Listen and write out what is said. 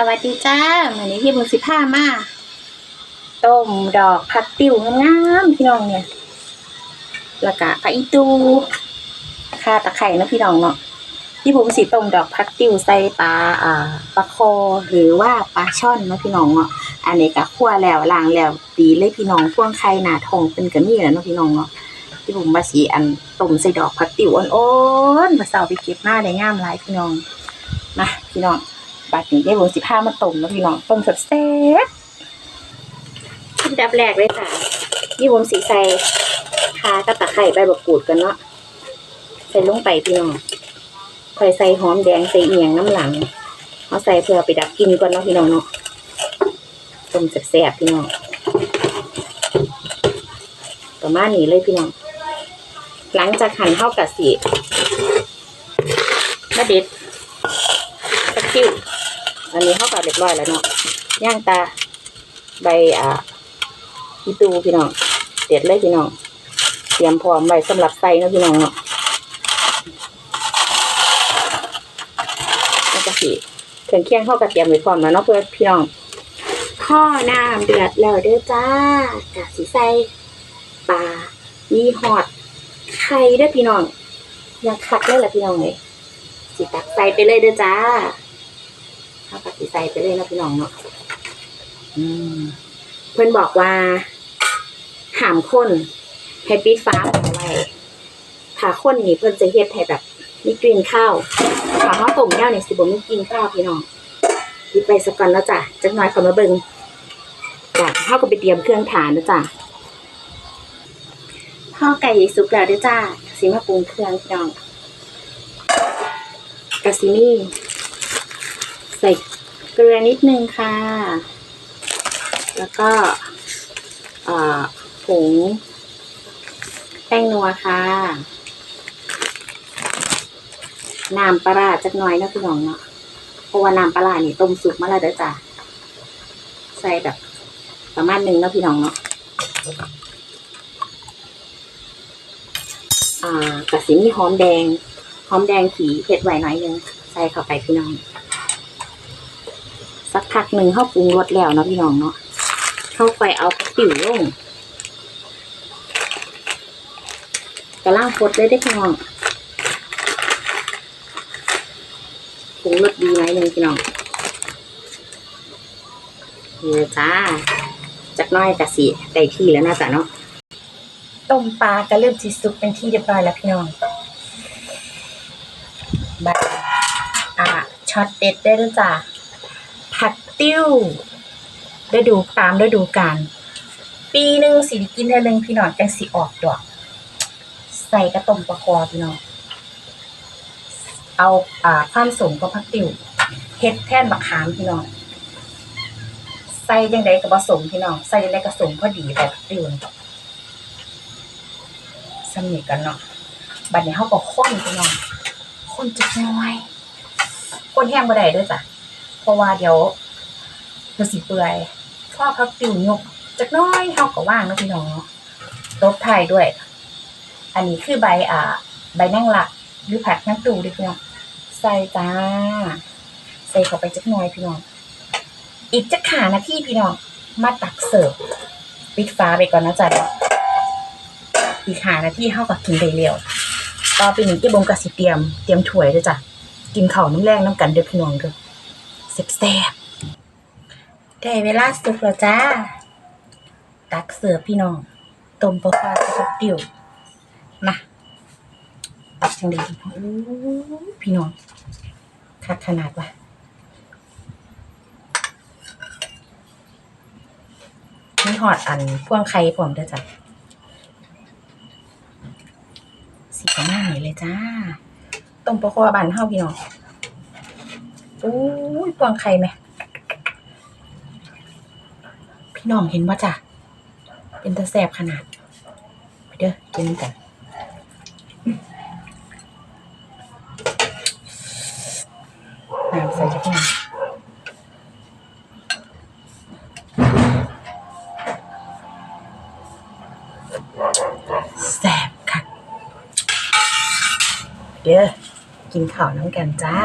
สวัสดีจ้าวันนี้พี่บุญสิบห้ามาต้มดอกผักติ๋วงามๆพี่น้องเนี่ยแล้วก็ผักอีตูข่าตะไคร่เนาะพี่น้องเนาะพี่บุญสิต้มดอกผักติ๋วใส่ปลาอ่าปลาคอหรือว่าปลาช่อนเนาะพี่น้องเนาะอันนี้ก็คั่วแล้วล้างแล้วดีเลยพี่น้องพ่วงไข่หนาทองเป็นกระมี่แหล้วเนาะพี่น้องเนาะพี่บุญมาสีอันต้มใส่ดอกผักติ๋วอ่อนๆมาเสาไปเก็บมาได้งามหลายพี่น้องมาพี่น้อง บัดนี้ได้วงสิบห้ามาต้มแล้วพี่น้องต้มสดแซ่บขั้นดับแรกเลยค่ะนี่วงสีใส่คากับตะไคร้ใบบกกูดกันเนาะใส่ลงไปพี่น้องค่อยใส่หอมแดงใส่เอียงน้ำหลังเอาใส่เพื่อไปดับกลินก่อนเนาะพี่น้องเนาะต้มแซ่บๆพี่น้องประมาณนี้เลยพี่น้อง หลังจากหั่นเข้ากะสีมาเด็ดตะคิว อันนี้เข้ากับเรียบร้อยแล้วเนาะย่างตาใบอ่าอีตูพี่น้องเด็ดเลยพี่น้องเตรียมพร้อมไว้สำหรับใส่เนาะพี่น้องเนาะแล้วก็สิเครื่องเคียงเข้ากับเตรียมไว้พร้อมแล้วเนาะเพื่อพี่น้องข้อน้ำเดือดแล้วเด้อจ้ากะสิใส่ปลามีหอดไข่เด้อพี่น้องอยากคักเลยล่ะพี่น้องเลยสิตักใส่ไปเลยเด้อจ้า เอาตักสิใส่ไปเลยนะพี่น้องเนาะอืมเพื่อนบอกว่าหามข้นให้ปิดฟ้าเอาไว้ถ้าข้นนี่เพื่อนจะเฮ็ดให้แบบมีกลิ่นข้าวถ้าข้าวต้มแก้วนี่สิบ่มีกลิ่นข้าวพี่น้องปิดไปสักก่อนแล้วจ้ะจักหน่อยเขามาเบิ่งจ้ะข้าวก็ไปเตรียมเครื่องฐานนะจ้ะข้าวไก่สุกแล้วเด้อจ้าสิมาปรุงเครื่องพี่น้องกาซิมี่ ใส่เกลือนิดนึงค่ะ แล้วก็ผงแป้งนัวค่ะน้ำปลาจักน่อยนะพี่น้องเนาะเพราะว่าน้ำปลาร้านี่ต้มสุกมาแล้วเด้อจ้ะใส่แบบประมาณหนึ่งนะพี่น้องเนาะอ่ากะสิมีหอมแดง หอมแดงขีเผ็ดไหวหน่อยนึง ใส่เข้าไปพี่น้อง พักหนึ่งเข้าปรุงรสแล้วนะพี่น้องเนาะเข้าไปเอาติ๋วลงกระล่างฟดเลยได้พี่น้องปรุงรสดีไหมหนึ่งพี่น้องนี่เลยจ้าจากน้อยกะสิได้ที่แล้วน่าจะเนาะต้มปลาก็เริ่มสิสุกเป็นที่เรียบร้อยแล้วพี่น้องบัตรอ่าช็อตเด็ดได้แล้วจ้ะ ติ้วฤดูตามฤดูกาลปีหนึ่งสิได้กินเท่านึงพี่น้องจังสิออกดอก ใส่กระต้มปลาคอพี่น้องเอาอ่าความสมกับผักติ้วเฮ็ดแท่นบักขามพี่น้องใส่จังไดกับผสมพี่น้องใส่จังไดกับสมพอดีแบบติ้วสนิทกันเนาะบัดนี้เฮาก็ข้นพี่น้องคนจะน้อยคนแห้งบ่ได้ด้วยจ้ะเพราะว่าเดี๋ยว มันสิเปื่อยพ่อพักติวยกจักน้อยเฮาก็ว่างนะพี่น้องตบท้ายด้วย อันนี้คือใบอ่า ใบนั่งหลักหรือผักนั่งตูด้อพี่น้องใส่จ้า ใส่เข้าไปจักน่อยพี่น้อง อีกจักขานาทีพี่น้อง มาตักเสิร์ฟปิดฟ้าไปก่อนนะจ๊ะอีกหานาที่เฮาก็กินได้เร็วต่อไปนี้เจ๊บงกะสิเตรียม เตรียมถ้วยด้อจ้ะ กินข้าวน้ำแรงน้ำกันเด้อพี่น้องเด้อแซ่บ ได้เวลาสุกแล้วจ้า ตักเสิร์ฟพี่น้อง ต้มปลาคาสกับติ๋วมาตักจังดีโอ้พี่น้องคักขนาดว่ะมีหอดอันพ่วงไข่พร้อมเด้อจ้ะสีประมาณนี้เลยจ้า ต้มปลาคอบานเฮาพี่น้องอู้ยกวงไข่ไหม พี่น้องเห็นว่าจ้ะ เป็นตะแสบขนาด ไปเด้อกินกันน้ำใส่จักหน่อยแสบค่ะ เด้อกินข้าวน้ำกันจ้า